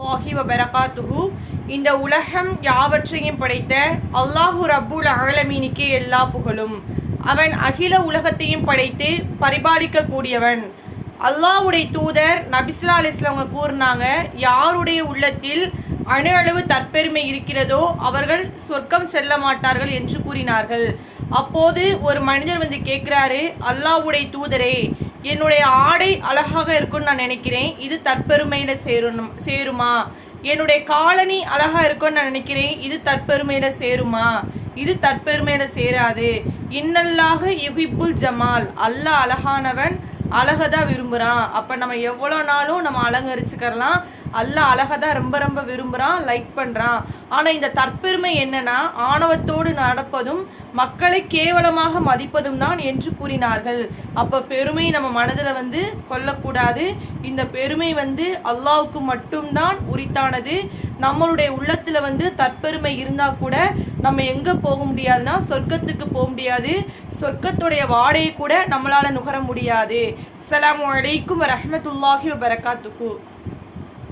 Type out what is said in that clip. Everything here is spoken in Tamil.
அல்லாஹி வபரகாத்துஹு. இந்த உலகம் யாவற்றையும் படைத்த அல்லாஹு ரப்புல் ஆலமீனுக்கே எல்லா புகழும். அவன் அகில உலகத்தையும் படைத்து பரிபாலிக்கக்கூடியவன். அல்லாஹுடைய தூதர் நபிஸ்லா அலிஸ்லாம் அவங்க கூறினாங்க யாருடைய உள்ளத்தில் அணு அளவு தற்பெருமை இருக்கிறதோ அவர்கள் சொர்க்கம் செல்ல மாட்டார்கள் என்று கூறினார்கள். அப்போது ஒரு மனிதர் வந்து கேட்குறாரு அல்லாஹுடைய தூதரே என்னுடைய ஆடை அழகாக இருக்கும்னு நான் நினைக்கிறேன். இது தற்பெருமையில சேரணும் சேருமா? என்னுடைய காலனி அழகா இருக்கும்னு நான் நினைக்கிறேன். இது தற்பெருமையில சேருமா? இது தற்பெருமையில சேராது. இன்னல்லாக யுஹிப்புல் ஜமால். அல்லாஹ் அழகானவன் அழகை தான் விரும்புகிறான் அப்போ நம்ம எவ்வளோ நாளும் நம்ம அலங்கரிச்சுக்கிறலாம். அல்லாஹ் அழகை தான் ரொம்ப ரொம்ப விரும்புகிறான் லைக் பண்ணுறான் ஆனால் இந்த தற்பெருமை என்னன்னா ஆணவத்தோடு நடப்பதும் மக்களை கேவலமாக மதிப்பதும் தான் என்று கூறினார்கள். அப்போ பெருமை நம்ம மனதில் வந்து கொல்லக்கூடாது இந்த பெருமை வந்து அல்லாவுக்கு மட்டும்தான் உரித்தானது. நம்மளுடைய உள்ளத்தில் வந்து தற்பெருமை இருந்தால் கூட நம்ம எங்கே போக முடியாதுன்னா சொர்க்கத்துக்கு போக முடியாது. சொர்க்கத்துடைய வாடையை கூட நம்மளால் நுகர முடியாது. அஸ்ஸலாமு வலைக்கும் வரஹ்மத்துல்லாஹி வபரகாத்துஹு.